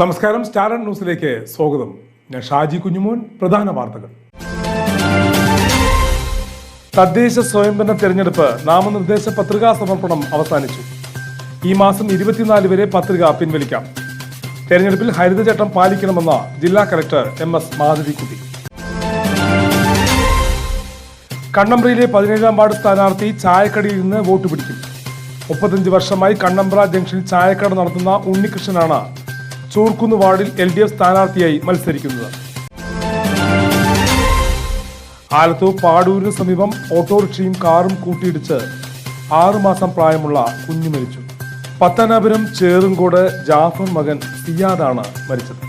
നമസ്കാരം സ്റ്റാർ ന്യൂസിലേക്ക് സ്വാഗതം. ഞാൻ ഷാജി കുഞ്ഞുമോൻ പ്രധാന വാർത്തകൾ. തദ്ദേശ സ്വയംഭരണ തെരഞ്ഞെടുപ്പ് നാമനിർദ്ദേശ പത്രികാ സമർപ്പണം അവസാനിച്ചു. ഈ മാസം ഇരുപത്തിനാല് വരെ പത്രിക പിൻവലിക്കാം. തെരഞ്ഞെടുപ്പിൽ ഹരിതചട്ടം പാലിക്കണമെന്ന ജില്ലാ കലക്ടർ എം എസ് മാധവിക്കുട്ടി. കണ്ണമ്പ്രയിലെ പതിനേഴാം വാർഡ് സ്ഥാനാർത്ഥി ചായക്കടയിൽ നിന്ന് വോട്ട് പിടിക്കും. മുപ്പത്തഞ്ച് വർഷമായി കണ്ണമ്പ്ര ജംഗ്ഷനിൽ ചായക്കട നടത്തുന്ന ഉണ്ണികൃഷ്ണനാണ് ചൂർക്കുന്ന് വാർഡിൽ എൽ ഡി എഫ് സ്ഥാനാർത്ഥിയായി മത്സരിക്കുന്നത്. ആലത്തൂർ പാടൂരിന് സമീപം ഓട്ടോറിക്ഷയും കാറും കൂട്ടിയിടിച്ച് ആറുമാസം പ്രായമുള്ള കുഞ്ഞു മരിച്ചു. പത്തനാപുരം ചേറുംകോട് ജാഫർ മകൻ സിയാദാണ് മരിച്ചത്.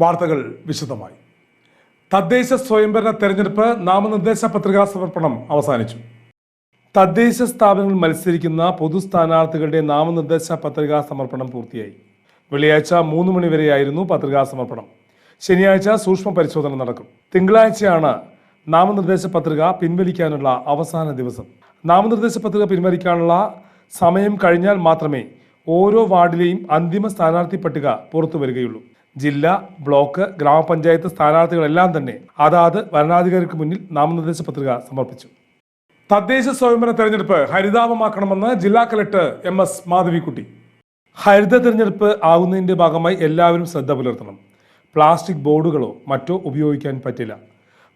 വാർത്തകൾ വിശദമായി. തദ്ദേശ സ്വയംഭരണ തെരഞ്ഞെടുപ്പ് നാമനിർദ്ദേശ പത്രികാ സമർപ്പണം അവസാനിച്ചു. തദ്ദേശ സ്ഥാപനങ്ങളിൽ മത്സരിക്കുന്ന പൊതു സ്ഥാനാർത്ഥികളുടെ നാമനിർദ്ദേശ പത്രികാ സമർപ്പണം പൂർത്തിയായി. വെള്ളിയാഴ്ച മൂന്ന് മണിവരെയായിരുന്നു പത്രികാ സമർപ്പണം. ശനിയാഴ്ച സൂക്ഷ്മ പരിശോധന നടക്കും. തിങ്കളാഴ്ചയാണ് നാമനിർദ്ദേശ പത്രിക പിൻവലിക്കാനുള്ള അവസാന ദിവസം. നാമനിർദ്ദേശ പത്രിക പിൻവലിക്കാനുള്ള സമയം കഴിഞ്ഞാൽ മാത്രമേ ഓരോ വാർഡിലെയും അന്തിമ സ്ഥാനാർത്ഥി പട്ടിക പുറത്തു വരികയുള്ളൂ. ജില്ല ബ്ലോക്ക് ഗ്രാമപഞ്ചായത്ത് സ്ഥാനാർത്ഥികളെല്ലാം തന്നെ അതാത് വരണാധികാരിക്ക് മുന്നിൽ നാമനിർദ്ദേശ പത്രിക സമർപ്പിച്ചു. തദ്ദേശ സ്വയംഭരണ തെരഞ്ഞെടുപ്പ് ഹരിതാപമാക്കണമെന്ന് ജില്ലാ കലക്ടർ എം എസ് മാധവിക്കുട്ടി. ഹരിത തെരഞ്ഞെടുപ്പ് ആകുന്നതിന്റെ ഭാഗമായി എല്ലാവരും ശ്രദ്ധ പുലർത്തണം. പ്ലാസ്റ്റിക് ബോർഡുകളോ മറ്റോ ഉപയോഗിക്കാൻ പറ്റില്ല.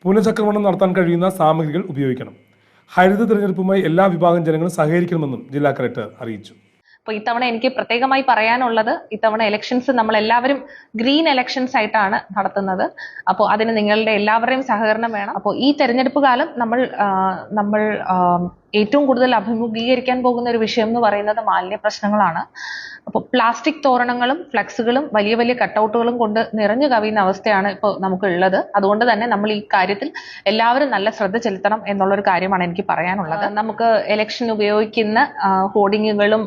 പുനഃചക്രമണം നടത്താൻ കഴിയുന്ന സാമഗ്രികൾ ഉപയോഗിക്കണം. ഹരിത തെരഞ്ഞെടുപ്പുമായി എല്ലാ വിഭാഗം ജനങ്ങളും സഹകരിക്കണമെന്നും ജില്ലാ കലക്ടർ അറിയിച്ചു. അപ്പൊ ഇത്തവണ എനിക്ക് പ്രത്യേകമായി പറയാനുള്ളത് ഇത്തവണ ഇലക്ഷൻസ് നമ്മൾ എല്ലാവരും ഗ്രീൻ ഇലക്ഷൻസ് ആയിട്ടാണ് നടത്തുന്നത്. അപ്പോൾ അതിന് നിങ്ങളുടെ എല്ലാവരുടെയും സഹകരണം വേണം. അപ്പോൾ ഈ തെരഞ്ഞെടുപ്പ് കാലം നമ്മൾ നമ്മൾ ഏറ്റവും കൂടുതൽ അഭിമുഖീകരിക്കാൻ പോകുന്ന ഒരു വിഷയം എന്ന് പറയുന്നത് മാലിന്യ പ്രശ്നങ്ങളാണ്. അപ്പോൾ പ്ലാസ്റ്റിക് തോരണങ്ങളും ഫ്ലക്സുകളും വലിയ വലിയ കട്ടൗട്ടുകളും കൊണ്ട് നിറഞ്ഞു കവിയുന്ന അവസ്ഥയാണ് ഇപ്പോൾ നമുക്കുള്ളത്. അതുകൊണ്ട് തന്നെ നമ്മൾ ഈ കാര്യത്തിൽ എല്ലാവരും നല്ല ശ്രദ്ധ ചെലുത്തണം എന്നുള്ളൊരു കാര്യമാണ് എനിക്ക് പറയാനുള്ളത്. നമുക്ക് ഇലക്ഷൻ ഉപയോഗിക്കുന്ന ഹോർഡിങ്ങുകളും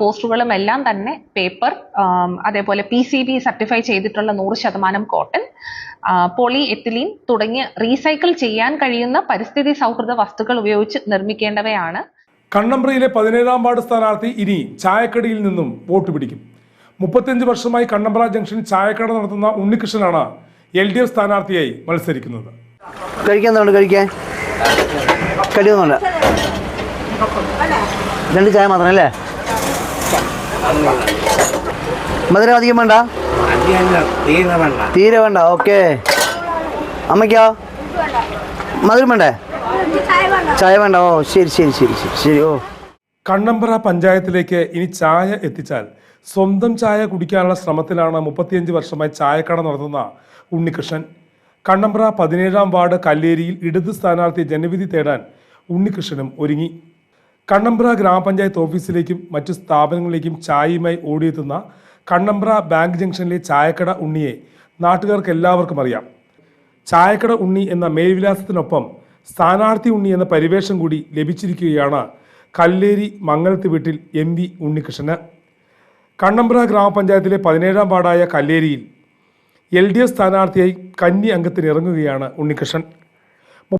പോസ്റ്ററുകളും എല്ലാം തന്നെ പേപ്പർ അതേപോലെ പി സി ബി സർട്ടിഫൈ ചെയ്തിട്ടുള്ള നൂറ് ശതമാനം കോട്ടൺ പോളി എത്തിലീൻ തുടങ്ങിയ റീസൈക്കിൾ ചെയ്യാൻ കഴിയുന്ന പരിസ്ഥിതി സൗഹൃദ വസ്തുക്കൾ ഉപയോഗിച്ച് നിർമ്മിക്കേണ്ടവയാണ്. കണ്ണമ്പ്രയിലെ പതിനേഴാം വാർഡ് സ്ഥാനാർത്ഥി ഇനി ചായക്കടിയിൽ നിന്നും വോട്ട് പിടിക്കും. മുപ്പത്തിയഞ്ച് വർഷമായി കണ്ണമ്പ്ര ജംഗ്ഷൻ ചായക്കട നടത്തുന്ന ഉണ്ണികൃഷ്ണനാണ് എൽ ഡി എഫ് സ്ഥാനാർത്ഥിയായി മത്സരിക്കുന്നത്. കഴിക്കാൻ എന്തുകൊണ്ട് കഴിക്കാൻ? കടിയൊന്നുമില്ല രണ്ട് ചായ മാത്രം അല്ലേ? മധുരം അധികം വേണ്ട? തീരെ വേണ്ട ഓക്കെ. അമ്മയ്ക്കോ? മധുരം വേണ്ടേ? ചായ വേണ്ട ഓ ശരി ശരി ശരി ശരി ശരി ഓ. കണ്ണമ്പ്ര പഞ്ചായത്തിലേക്ക് ഇനി ചായ എത്തിച്ചാൽ സ്വന്തം ചായ കുടിക്കാനുള്ള ശ്രമത്തിലാണ് മുപ്പത്തിയഞ്ച് വർഷമായി ചായക്കട നടത്തുന്ന ഉണ്ണികൃഷ്ണൻ. കണ്ണമ്പ്ര പതിനേഴാം വാർഡ് കല്ലേരിയിൽ ഇടത് സ്ഥാനാർത്ഥി ജനവിധി തേടാൻ ഉണ്ണികൃഷ്ണനും ഒരുങ്ങി. കണ്ണമ്പ്ര ഗ്രാമപഞ്ചായത്ത് ഓഫീസിലേക്കും മറ്റു സ്ഥാപനങ്ങളിലേക്കും ചായയുമായി ഓടിയെത്തുന്ന കണ്ണമ്പ്ര ബാങ്ക് ജംഗ്ഷനിലെ ചായക്കട ഉണ്ണിയെ നാട്ടുകാർക്ക് എല്ലാവർക്കും അറിയാം. ചായക്കട ഉണ്ണി എന്ന മേൽവിലാസത്തിനൊപ്പം സ്ഥാനാർത്ഥി ഉണ്ണി എന്ന പരിവേഷം കൂടി ലഭിച്ചിരിക്കുകയാണ് കല്ലേരി മംഗലത്ത് വീട്ടിൽ എം വി ഉണ്ണികൃഷ്ണന്. കണ്ണമ്പ്ര ഗ്രാമപഞ്ചായത്തിലെ പതിനേഴാം വാർഡായ കല്ലേരിയിൽ എൽ ഡി എഫ് സ്ഥാനാർത്ഥിയായി കന്നി അംഗത്തിന് ഇറങ്ങുകയാണ് ഉണ്ണികൃഷ്ണൻ.